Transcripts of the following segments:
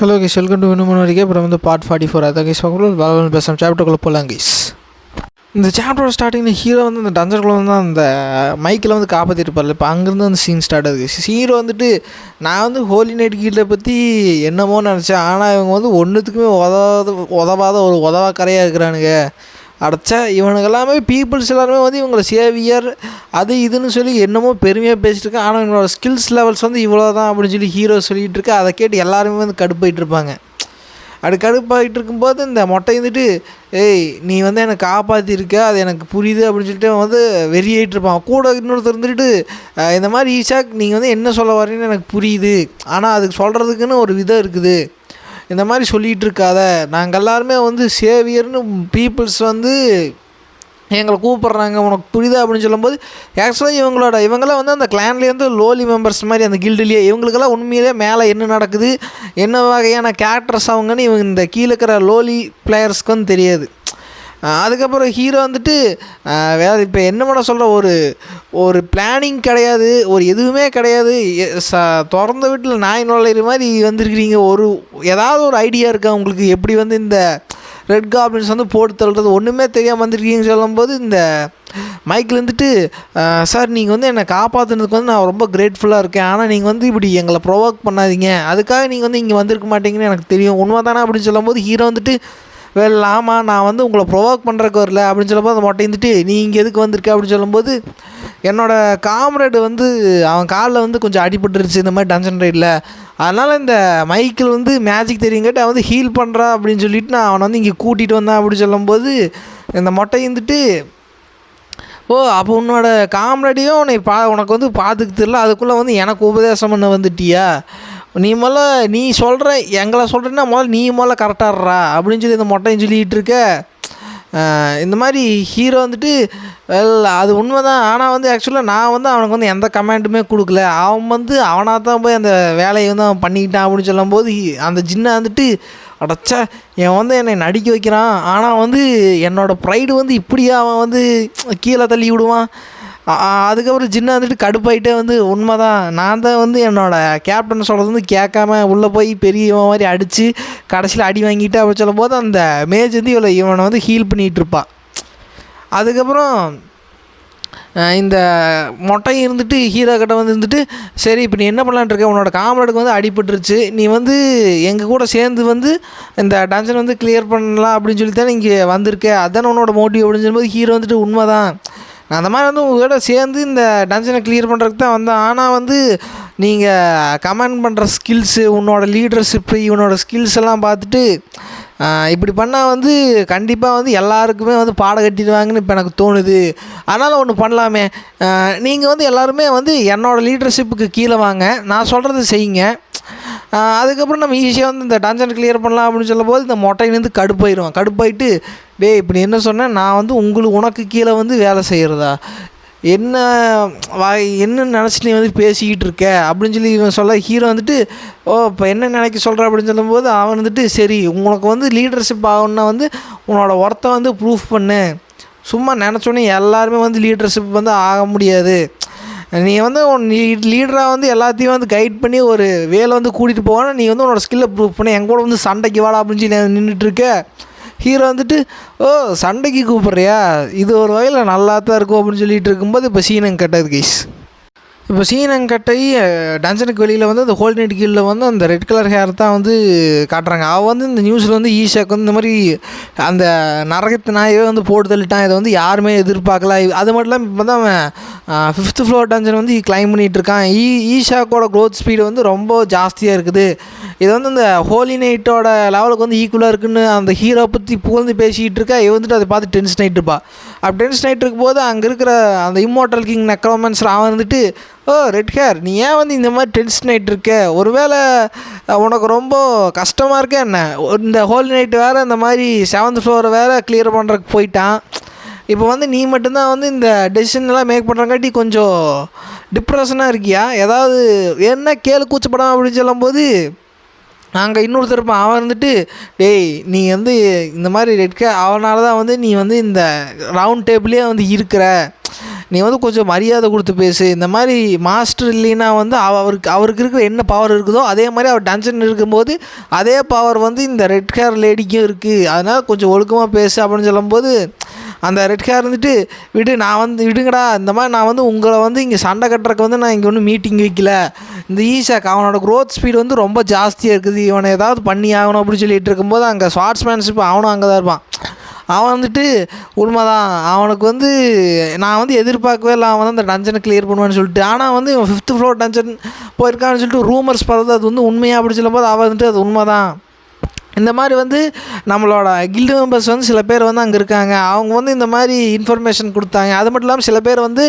Hello guys welcome to இன்னும் வரைக்கும் அப்புறம் வந்து பார்ட் ஃபார்ட்டி ஃபோர் அதான் கேஸ் பார்க்கணும் வேலை பேசலாம் சாப்டருக்குள்ளே போகலாம் கேஸ் இந்த சாப்டரோட ஸ்டார்டிங்கில் ஹீரோ வந்து அந்த டஞ்சருக்குள்ள வந்து அந்த மைக்கில் வந்து காப்பாற்றிருப்பார்ல இப்போ அங்கேருந்து அந்த சீன் ஸ்டார்ட் ஆகுது ஹீரோ வந்துட்டு நான் வந்து ஹோலி நைட் கீழே பற்றி என்னமோ நினச்சேன். ஆனால் இவங்க வந்து ஒன்றுத்துக்குமே உதவாத உதவாத ஒரு உதவாக்கரையாக இருக்கிறானுங்க. அடைச்சா இவனுங்க எல்லாமே பீப்புள்ஸ் எல்லாருமே வந்து இவங்களை சேவியர் அது இதுன்னு சொல்லி என்னமோ பெருமையாக பேசிட்டு இருக்கேன் ஆனால் இவங்களோட ஸ்கில்ஸ் லெவல்ஸ் வந்து இவ்வளோ தான் அப்படின்னு சொல்லி ஹீரோ சொல்லிகிட்டு இருக்கா அதை கேட்டு எல்லாருமே வந்து கடுப்பாயிட்டு இருப்பாங்க. அப்படி கடுப்பாகிட்டு இருக்கும்போது இந்த மொட்டை இருந்துட்டு ஏய் நீ வந்து எனக்கு காப்பாற்றிருக்க அது எனக்கு புரியுது அப்படின்னு சொல்லிட்டு வந்து வெறியாயிட்டு இருப்பான். கூட இன்னொருத்தர் இருந்துட்டு இந்த மாதிரி ஈஷாக் நீங்கள் வந்து என்ன சொல்ல வரீங்கன்னு எனக்கு புரியுது. ஆனால் அதுக்கு சொல்கிறதுக்குன்னு ஒரு விதம் இருக்குது. இந்த மாதிரி சொல்லிகிட்டு இருக்காத நாங்கள் எல்லாருமே வந்து சேவியர்னு பீப்புள்ஸ் வந்து எங்களை கூப்பிட்றாங்க உனக்கு புரியுதா அப்படின்னு சொல்லும்போது ஆக்சுவலாக இவங்களோட இவங்களாம் வந்து அந்த கிளான்லேருந்து லோலி மெம்பர்ஸ் மாதிரி அந்த கில்டுலேயே இவங்களுக்கெல்லாம் உண்மையிலே மேலே என்ன நடக்குது என்ன வகையான கேரக்டர்ஸ் அவங்கன்னு இவங்க இந்த கீழே இருக்கிற லோலி பிளேயர்ஸ்க்கு வந்து தெரியாது. அதுக்கப்புறம் ஹீரோ வந்துட்டு வேறு இப்போ என்ன பண்ண சொல்கிற ஒரு ஒரு பிளானிங் கிடையாது ஒரு எதுவுமே கிடையாது. ச திறந்த வீட்டில் நாய் நுழையிற மாதிரி வந்திருக்கிறீங்க. ஒரு ஏதாவது ஒரு ஐடியா இருக்கா உங்களுக்கு? எப்படி வந்து இந்த ரெட் காப்ளின்ஸ் வந்து போட்டு தள்ளுறது? ஒன்றுமே தெரியாமல் வந்திருக்கீங்கன்னு சொல்லும்போது இந்த மைக்கில் இருந்துட்டு சார் நீங்கள் வந்து என்னை காப்பாற்றுனதுக்கு வந்து நான் ரொம்ப கிரேட்ஃபுல்லாக இருக்கேன். ஆனால் நீங்கள் வந்து இப்படி எங்களை ப்ரொவோக் பண்ணாதீங்க. அதுக்காக நீங்கள் வந்து இங்கே வந்திருக்க மாட்டீங்கன்னு எனக்கு தெரியும். உண்மை தானே அப்படின்னு சொல்லும்போது ஹீரோ வந்துட்டு வேலை ஆமாம் நான் வந்து உங்களை ப்ரொவோக் பண்ணுறக்கு வரல. அப்படின்னு சொல்லும்போது அந்த மொட்டை இருந்துட்டு நீ இங்கே எதுக்கு வந்திருக்க? அப்படின்னு சொல்லும்போது என்னோடய காம்ரேடு வந்து அவன் காலில் வந்து கொஞ்சம் அடிபட்டுருச்சு இந்த மாதிரி டன்ஷன் ரைடில் அதனால் இந்த மைக்கில் வந்து மேஜிக் தெரியுங்கட்டு அவன் வந்து ஹீல் பண்ணுறா அப்படின்னு சொல்லிட்டு நான் அவனை வந்து இங்கே கூட்டிகிட்டு வந்தேன் அப்படின்னு சொல்லும்போது இந்த மொட்டை இருந்துட்டு ஓ அப்போ உன்னோட காமெடியும் உன்னை பா உனக்கு வந்து பார்த்துக்கு தெரில அதுக்குள்ளே வந்து எனக்கு உபதேசம் பண்ண வந்துட்டியா? நீ முதல்ல நீ சொல்கிற எங்களை சொல்கிறேன்னா முதல்ல நீ முதல்ல கரெக்டாடுறா அப்படின்னு சொல்லி இந்த மொட்டையும் சொல்லிகிட்டு இருக்க. இந்த மாதிரி ஹீரோ வந்துட்டு வெல் அது உண்மை தான் ஆனால் வந்து ஆக்சுவலாக நான் வந்து அவனுக்கு வந்து எந்த கமெண்ட்டுமே கொடுக்கல. அவன் வந்து அவனாக தான் போய் அந்த வேலையை வந்து அவன் பண்ணிக்கிட்டான் அப்படின்னு சொல்லும்போது அந்த ஜின்னை வந்துட்டு அடச்சா என் வந்து என்னை நடிக்க வைக்கிறான். ஆனால் வந்து என்னோடய ப்ரைடு வந்து இப்படியே அவன் வந்து கீழே தள்ளி விடுவான். அதுக்கப்புறம் ஜின்னா வந்துட்டு கடுப்பாயிட்டே வந்து உண்மை தான் நான் தான் வந்து என்னோடய கேப்டன் சொல்கிறது வந்து கேட்காம உள்ளே போய் பெரிய இவன் மாதிரி அடித்து கடைசியில் அடி வாங்கிட்டு அப்படி சொல்லும்போது அந்த மேஜ் வந்து இவளை இவனை வந்து ஹீல் பண்ணிகிட்டு இருப்பான். அதுக்கப்புறம் இந்த மொட்டை இருந்துட்டு ஹீரோ கிட்ட வந்து இருந்துட்டு சரி இப்போ நீ என்ன பண்ணலான்னு இருக்க? உன்னோட காமரேடுக்கு வந்து அடிபட்டுருச்சு. நீ வந்து எங்கள் கூட சேர்ந்து வந்து இந்த டஞ்சன் வந்து கிளியர் பண்ணலாம் அப்படின்னு சொல்லி தானே இங்கே வந்திருக்க? அதானே உன்னோட மோட்டிவ் அப்படின்னு சொல்லும்போது ஹீரோ வந்துட்டு உண்மை தான் நான் அந்த மாதிரி வந்து உங்களோட சேர்ந்து இந்த டஞ்சனை கிளியர் பண்ணுறதுக்கு தான் வந்தேன். ஆனால் வந்து நீங்கள் கமெண்ட் பண்ணுற ஸ்கில்ஸு உன்னோட லீடர்ஷிப்பு இவனோட ஸ்கில்ஸ் எல்லாம் பார்த்துட்டு இப்படி பண்ணால் வந்து கண்டிப்பாக வந்து எல்லாருக்குமே வந்து பாட கட்டிடுவாங்கன்னு இப்போ எனக்கு தோணுது. அதனால் ஒன்று பண்ணலாமே. நீங்கள் வந்து எல்லாருமே வந்து என்னோடய லீடர்ஷிப்புக்கு கீழே வாங்க. நான் சொல்கிறத செய்யுங்க. அதுக்கப்புறம் நம்ம ஈஸியாக வந்து இந்த டஞ்சன் கிளியர் பண்ணலாம் அப்படின்னு சொல்லும்போது இந்த மொட்டையிலேருந்து கடுப்பாயிடுவான். கடுப்பாயிட்டு டே இப்போ நீ என்ன சொன்னேன் நான் வந்து உங்களுக்கு உனக்கு கீழே வந்து வேலை செய்கிறதா என்ன வா என்ன நினச்சி நீ வந்து பேசிக்கிட்டு இருக்க? அப்படின்னு சொல்லி இவன் சொல்ல ஹீரோ வந்துட்டு ஓ இப்போ என்ன நினைக்க சொல்கிற அப்படின்னு சொல்லும்போது அவன் வந்துட்டு சரி உனக்கு வந்து லீடர்ஷிப் ஆகணும்னா வந்து உன்னோட ஒர்த்தை வந்து ப்ரூஃப் பண்ணு. சும்மா நினச்சோன்னே எல்லாருமே வந்து லீடர்ஷிப் வந்து ஆக முடியாது. நீ வந்து உன் நீ லீடராக வந்து எல்லாத்தையும் வந்து கைட் பண்ணி ஒரு வேலை வந்து கூட்டிகிட்டு போவானா நீ வந்து உன்னோட ஸ்கில்லை ப்ரூவ் பண்ணி. என் கூட வந்து சண்டைக்கு வாடா அப்படின்னு சொல்லி நின்றுட்டுருக்க ஹீரோ வந்துட்டு ஓ சண்டைக்கு கூப்பிட்றியா? இது ஒரு வகையில் நல்லா தான் இருக்கும் அப்படின்னு சொல்லிட்டு இருக்கும்போது இப்போ சீனங்க கட்டது கைஸ் இப்போ சீனங்கட்டை டஞ்சனுக்கு வெளியில் வந்து அந்த ஹோல் நைட் கீழில் வந்து அந்த ரெட் கலர் ஹேர் தான் வந்து காட்டுறாங்க. அவள் வந்து இந்த நியூஸில் வந்து ஈஷாக்கு வந்து இந்த மாதிரி அந்த நரகத்து நாயவே வந்து போட்டு தள்ளிட்டான். இதை வந்து யாருமே எதிர்பார்க்கல. அது மட்டும் இல்லாமல் இப்போ தான் அவன் ஃபிஃப்த்து ஃப்ளோர் டஞ்சன் வந்து கிளைம் பண்ணிகிட்டு இருக்கான் ஈ ஈஷாக்கோட க்ரோத் ஸ்பீடு வந்து ரொம்ப ஜாஸ்தியாக இருக்குது. இது வந்து இந்த ஹோலி நைட்டோட லெவலுக்கு வந்து ஈக்குவலாக இருக்குன்னு அந்த ஹீரோ பற்றி புகழ்ந்து பேசிக்கிட்டு இருக்கா? இவ வந்துட்டு அதை பார்த்து டென்ஷன் ஆகிட்டு இருப்பா. அப்படி டென்ஷன் ஆகிட்டு இருக்கும்போது அங்கே இருக்கிற அந்த இம்மோட்டல் கிங் நெக்ரோமன்ஸில் அவன் வந்துட்டு ஓ ரெட் ஹேர் நீ ஏன் வந்து இந்த மாதிரி டென்ஷன் ஆகிட்டு இருக்க? ஒருவேளை உனக்கு ரொம்ப கஷ்டமாக இருக்கே என்ன? இந்த ஹோலி நைட் வேறு இந்த மாதிரி செவன்த் ஃப்ளோரை வேறு கிளியர் பண்ணுறதுக்கு போயிட்டான். இப்போ வந்து நீ மட்டும்தான் வந்து இந்த டெசிஷன்லாம் எல்லாம் மேக் பண்ணுறங்காட்டி கொஞ்சம் டிப்ரெஷனாக இருக்கியா? ஏதாவது என்ன கேளு கூச்சப்படாம அப்படின்னு சொல்லும்போது நாங்கள் இன்னொருத்தர் இருப்பான். அவன் வந்துட்டு டேய் நீ வந்து இந்த மாதிரி ரெட் கே அவனால தான் வந்து நீ வந்து இந்த ரவுண்ட் டேபிளே வந்து இருக்கிற. நீ வந்து கொஞ்சம் மரியாதை கொடுத்து பேசு. இந்த மாதிரி மாஸ்டர் இல்லைன்னா வந்து அவ அவருக்கு அவருக்கு இருக்கிற என்ன பவர் இருக்குதோ அதே மாதிரி அவர் டென்ஷன் இருக்கும்போது அதே பவர் வந்து இந்த ரெட் ஹேர் லேடிக்கும் இருக்குது அதனால் கொஞ்சம் ஒழுக்கமாக பேசு அப்படின்னு சொல்லும்போது அந்த ரெட் ஹேர் இருந்துட்டு விடு நான் வந்து விடுங்கடா இந்த மாதிரி நான் வந்து உங்களை வந்து இங்கே சண்டை கட்டுறக்கு வந்து நான் இங்கே ஒன்றும் மீட்டிங் வைக்கல. இந்த ஈஷாக் அவனோட க்ரோத் ஸ்பீடு வந்து ரொம்ப ஜாஸ்தியாக இருக்குது. இவனை ஏதாவது பண்ணி ஆகணும் அப்படின்னு சொல்லிட்டு இருக்கும்போது அங்கே ஸ்வாட்ஸ்மேன்ஷிப் அவனும் அங்கே தான் இருப்பான். அவன் வந்துட்டு உண்மைதான் அவனுக்கு வந்து நான் வந்து எதிர்பார்க்கவே இல்லை அவன் வந்து அந்த டஞ்சனை கிளியர் பண்ணுவான்னு சொல்லிட்டு. ஆனால் வந்து இவன் ஃபிஃப்த் ஃப்ளோர் டஞ்சன் போயிருக்கான்னு சொல்லிட்டு ரூமர்ஸ் பரவுது அது வந்து உண்மையாக அப்படி சொல்லும்போது அவன் வந்துட்டு அது உண்மை தான் இந்த மாதிரி வந்து நம்மளோட கில்டு மெம்பர்ஸ் வந்து சில பேர் வந்து அங்கே இருக்காங்க. அவங்க வந்து இந்த மாதிரி இன்ஃபர்மேஷன் கொடுத்தாங்க. அது மட்டும் இல்லாமல் சில பேர் வந்து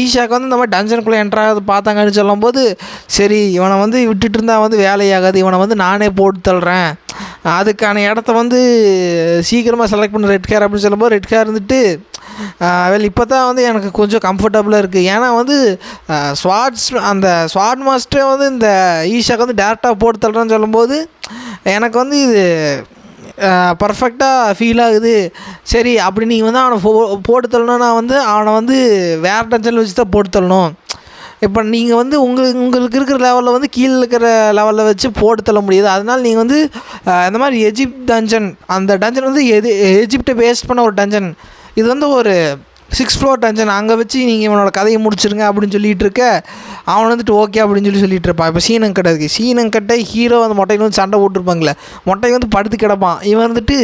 ஈஷாக்கு வந்து இந்த மாதிரி டஞ்சனுக்குள்ளே என்ட்ராக பார்த்தாங்கன்னு சொல்லும்போது சரி இவனை வந்து விட்டுட்டு இருந்தால் வந்து வேலையாகாது. இவனை வந்து நானே போட்டு தள்ளுறேன். அதுக்கான இடத்த வந்து சீக்கிரமாக செலக்ட் பண்ண ரெட் கேர் அப்படின்னு சொல்லும்போது ரெட் கேர் இருந்துட்டு வெல் இப்போ தான் வந்து எனக்கு கொஞ்சம் கம்ஃபர்டபுளாக இருக்குது ஏன்னா வந்து ஸ்வாட்ஸ் அந்த ஸ்வாட் மாஸ்டரே வந்து இந்த ஈஷாக்கு வந்து டேரெக்டாக போட்டு தள்ளுறேன்னு சொல்லும்போது எனக்கு வந்து இது பர்ஃபெக்டாக ஃபீல் ஆகுது. சரி அப்படி நீங்கள் வந்து அவனை போ போட்டு தள்ளணும்னா வந்து அவனை வந்து வேறு டென்ஷன் வச்சு தான் போட்டு தள்ளணும். இப்போ நீங்கள் வந்து உங்களுக்கு உங்களுக்கு இருக்கிற லெவலில் வந்து கீழே இருக்கிற லெவலில் வச்சு போட்டு தள்ள முடியாது. அதனால் நீங்கள் வந்து இந்த மாதிரி எஜிப்ட் டஞ்சன் அந்த டஞ்சன் வந்து எது எஜிப்டை பேஸ்ட் பண்ண ஒரு டஞ்சன் இது வந்து ஒரு சிக்ஸ் ஃப்ளோர் டஞ்சன் அங்கே வச்சு நீங்கள் இவனோட கதையை முடிச்சிருங்க அப்படின்னு சொல்லிட்டு இருக்க அவன் வந்துட்டு ஓகே அப்படின்னு சொல்லி சொல்லிட்டு இருப்பான். இப்போ சீனங்கட்டை இருக்குது சீனங்கட்டை ஹீரோ அந்த மொட்டையில் வந்து சண்டை போட்டிருப்பாங்களே மொட்டை வந்து படுத்து கிடப்பான். இவன் வந்துட்டு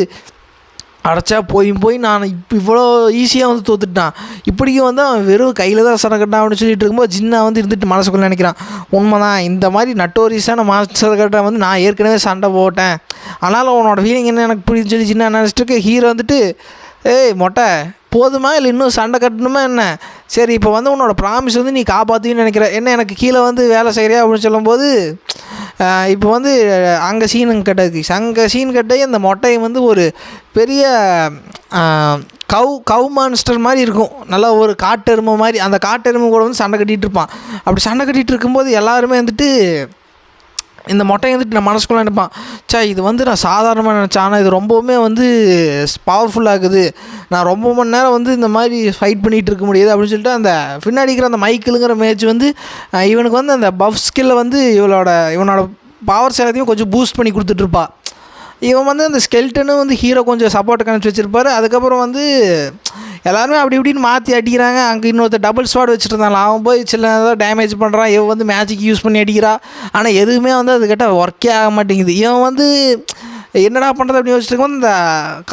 அடைச்சா போய் போய் நான் இப்போ இவ்வளோ ஈஸியாக வந்து தோத்துட்டான். இப்படிக்கும் வந்து அவன் வெறும் கையில் தான் சண்டை கட்டான் அப்படின்னு சொல்லிட்டு இருக்கும்போது ஜின்னா வந்து இருந்துட்டு மனசுக்குள்ள நினைக்கிறான். உண்மைதான் இந்த மாதிரி நட்டோரியஸான மாஸ்டர் கட்டை வந்து நான் ஏற்கனவே சண்டை போட்டேன். ஆனாலும் உன்னோட ஃபீலிங் என்ன எனக்கு புரியுதுன்னு சொல்லி ஜின்னா நினச்சிட்டு இருக்கு ஹீரோ வந்துட்டு ஏய் மொட்டை போதுமா இல்லை இன்னும் சண்டை கட்டணுமா என்ன? சரி இப்போ வந்து உன்னோட ப்ராமிஸ் வந்து நீ காப்பாற்றுன்னு நினைக்கிற. என்ன எனக்கு கீழே வந்து வேலை செய்கிறியா அப்படின்னு சொல்லும்போது இப்போ வந்து அங்கே சீனுங்க கட்டதுக்கு அங்கே சீன் கட்டை அந்த மொட்டையை வந்து ஒரு பெரிய கவு கவு மான்ஸ்டர் மாதிரி இருக்கும். நல்லா ஒரு காட்டெருமை மாதிரி. அந்த காட்டெருமை கூட வந்து சண்டை கட்டிகிட்டு இருப்பான். அப்படி சண்டை கட்டிகிட்டு இருக்கும்போது எல்லாருமே வந்துட்டு இந்த மொட்டை வந்துட்டு நான் மனசுக்குள்ளே நினைப்பான் சே இது வந்து நான் சாதாரணமாக நினச்சேன் ஆனால் இது ரொம்பவுமே வந்து பவர்ஃபுல்லாகுது நான் ரொம்ப மணி நேரம் வந்து இந்த மாதிரி ஃபைட் பண்ணிகிட்டு இருக்க முடியாது அப்படின்னு சொல்லிட்டு அந்த பின்னாடிக்கிற அந்த மைக்கிளுங்கிற மேட்ச் வந்து இவனுக்கு வந்து அந்த பஃப் ஸ்கில்லை வந்து இவளோட இவனோட பவர் எல்லாத்தையும் கொஞ்சம் பூஸ்ட் பண்ணி கொடுத்துட்ருப்பா இவன் வந்து அந்த ஸ்கெல்டனும் வந்து ஹீரோ கொஞ்சம் சப்போர்ட் கணிச்சு வச்சிருப்பாரு. அதுக்கப்புறம் வந்து எல்லாருமே அப்படி இப்படின்னு மாற்றி அடிக்கிறாங்க. அங்கே இன்னொருத்தர் டபுள் ஸ்வாட் வச்சுட்டு இருந்தான் அவன் போய் சில டேமேஜ் பண்ணுறான் இவன் வந்து மேஜிக் யூஸ் பண்ணி அடிக்கிறா ஆனால் எதுவுமே வந்து அதுக்கிட்ட ஒர்க்கே ஆக மாட்டேங்குது. இவன் வந்து என்னடா பண்ணுறது அப்படின்னு யோசிச்சுட்டு இந்த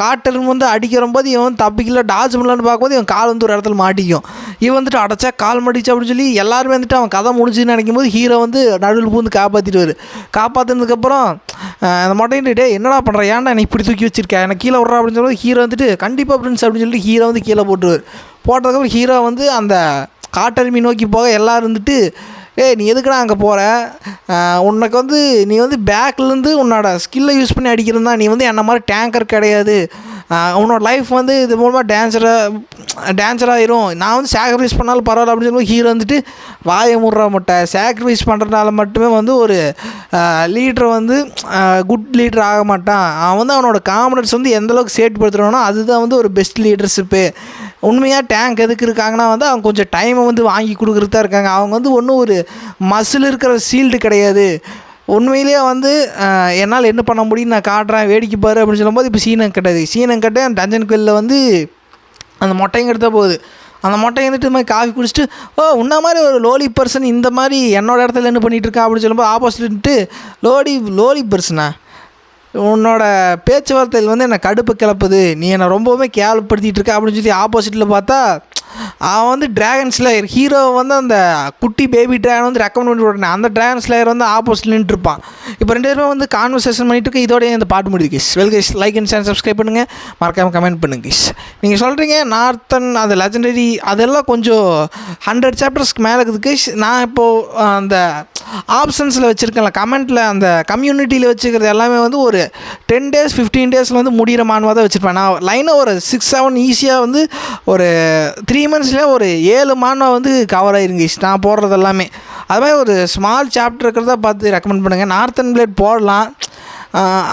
காட்டெரும்பு வந்து அடிக்கிற போது இவன் தப்பிக்கல டாஜ் பண்ணலான்னு பார்க்கும்போது இவன் கால் வந்து ஒரு இடத்துல மாட்டிக்கும். இவன் வந்துட்டு அடைச்சா கால் மாட்டிச்சு அப்படின்னு சொல்லி எல்லாருமே வந்துட்டு அவன் கதை முடிச்சுன்னு நினைக்கும் போது ஹீரோ வந்து நடுவில் பூந்து காப்பாற்றிடுவார் காப்பாற்றினதுக்கப்புறம் அந்த மொட்டைன்னு டே என்னடா பண்ணுற ஏன்டா என்னை இப்படி தூக்கி வச்சிருக்கேன் எனக்கு கீழே விட்றா? அப்படின்னு சொல்லி ஹீரோ வந்துட்டு கண்டிப்பாக பிரின்ஸ் அப்படின்னு சொல்லிட்டு ஹீரோ வந்து கீழே போட்டுருவார். போட்டதுக்கப்புறம் ஹீரோ வந்து அந்த காட்டெருமி நோக்கி போக எல்லோரும் வந்துட்டு ஏய் நீ எதுக்குடா அங்கே போகிற உனக்கு வந்து நீ வந்து பேக்லேருந்து உன்னோட ஸ்கில்லை யூஸ் பண்ணி அடிக்கிறது தான் நீ வந்து என்ன மாதிரி டேங்கர் கிடையாது. உன்னோட லைஃப் வந்து இது மூலமாக டான்ஸராக டான்ஸராகிரும் நான் வந்து சாக்ரிஃபைஸ் பண்ணாலும் பரவாயில்ல அப்படின்னு சொல்லும்போது ஹீரோ வந்துட்டு வாயை முடுற மாட்டேன் சாக்ரிஃபைஸ் பண்ணுறதுனால மட்டுமே வந்து ஒரு லீடர் வந்து குட் லீடர் ஆக மாட்டான். அவன் வந்து அவனோட காம்பனன்ஸ் வந்து எந்தளவுக்கு சேட்டுப்படுத்துகிறானோ அதுதான் வந்து ஒரு பெஸ்ட் லீடர்ஷிப்பு உண்மையாக டேங்க் எதுக்கு இருக்காங்கன்னா வந்து அவங்க கொஞ்சம் டைமை வந்து வாங்கி கொடுக்குறது தான் இருக்காங்க. அவங்க வந்து ஒன்றும் ஒரு மசில் இருக்கிற சீல்டு கிடையாது. உண்மையிலேயே வந்து என்னால் என்ன பண்ண முடியும் நான் காட்டுறேன். வேடிக்கை பாரு அப்படின்னு சொல்லும்போது இப்போ சீனம் கட்டாது. சீனம் கட்ட அந்த டஞ்சன் கோயிலில் வந்து அந்த மொட்டையும் எடுத்தால் போகுது. அந்த மொட்டை வந்துட்டு இது மாதிரி காஃபி குடிச்சிட்டு ஓ உன்ன மாதிரி ஒரு லோலி பர்சன் இந்த மாதிரி என்னோட இடத்துல என்ன பண்ணிகிட்டு இருக்கா? அப்படின்னு சொல்லும்போது ஆப்போசிட்டு லோடி லோலி பர்சனா உன்னோட பேச்சுவார்த்தையில் வந்து என்னை கடுப்பு கிளப்புது. நீ என்னை ரொம்பவுமே கேவலப்படுத்திகிட்டு இருக்க அப்படின்னு சொல்லி ஆப்போசிட்டில் பார்த்தா அவன் வந்து ட்ராகன் ஸ்லேயர் ஹீரோ வந்து அந்த குட்டி பேபி ட்ராகன் வந்து ரெக்கமெண்ட் பண்ணி உடனே அந்த ட்ராகன் ஸ்லேயர் வந்து ஆப்போசிட்டில் நின்றுருப்பான் இப்போ ரெண்டு பேருமே வந்து கான்வர்சேஷன் பண்ணிட்டு இருக்கு. இதோடய இந்த பாட்டு முடியுது கிஸ் வெல் கிஸ் லைக் அண்ட் சேனல் சப்ஸ்கிரைப் பண்ணுங்கள் மறக்காமல் கமெண்ட் பண்ணுங்க கிஸ் நீங்கள் சொல்கிறீங்க நார்த்தன் அந்த லெஜண்டரி அதெல்லாம் கொஞ்சம் ஹண்ட்ரட் சாப்டர்ஸ்க்கு மேலே இருக்குது கிஸ் நான் இப்போது அந்த ஆப்ஷன்ஸில் வச்சுருக்கேன்ல கமெண்ட்டில் அந்த கம்யூனிட்டியில் வச்சுக்கிறது எல்லாமே வந்து ஒரு டென் டேஸ் ஃபிஃப்டீன் டேஸில் வந்து முடிகிற மாணவாக தான் வச்சுருப்பேன். நான் லைனாக ஒரு சிக்ஸ் செவன் ஈஸியாக வந்து ஒரு த்ரீ மந்த்ஸில் ஒரு ஏழு மானுவா வந்து கவர் ஆயிருங்க நான் போடுறது எல்லாமே. அது மாதிரி ஒரு ஸ்மால் சாப்டர் இருக்கிறதா பார்த்து ரெக்கமெண்ட் பண்ணுங்கள் நார்த்தன் பிளேட் போடலாம்.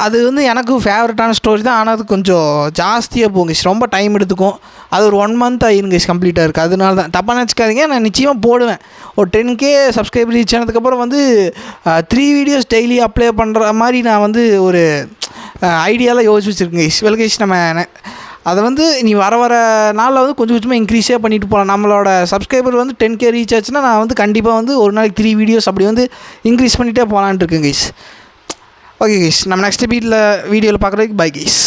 அது வந்து எனக்கு ஃபேவரட்டான ஸ்டோரி தான். ஆனால் அது கொஞ்சம் ஜாஸ்தியாக போகுங்க ரொம்ப டைம் எடுத்துக்கும். அது ஒரு ஒன் மந்த் ஆயிருங்க கம்ப்ளீட்டாக இருக்குது அதனால தான். தப்பாக நினச்சிக்காதீங்க. நான் நிச்சயமாக போடுவேன். ஒரு டென் கே சப்ஸ்கிரைப் ரீச் ஆனதுக்கப்புறம் வந்து த்ரீ வீடியோஸ் டெய்லி அப்ளை பண்ணுற மாதிரி நான் வந்து ஒரு ஐடியாலாம் யோசிச்சு வச்சுருக்கேன் கைஸ் வெல்கேஷ் நம்ம அதை வந்து நீ வர வர நாளில் வந்து கொஞ்சம் கொஞ்சமாக இன்க்ரீஸே பண்ணிட்டு போகலாம் நம்மளோட சப்ஸ்கிரைபர் வந்து டென் கே ரீச் ஆச்சுன்னா நான் வந்து கண்டிப்பாக வந்து ஒரு நாளைக்கு த்ரீ வீடியோஸ் அப்படி வந்து இன்க்ரீஸ் பண்ணிகிட்டே போகலான்ட்டு இருக்கேன் கைஸ் ஓகே கைஸ் நம்ம நெக்ஸ்ட் வீட்டில் வீடியோவில் பார்க்குறதுக்கு பை கைஸ்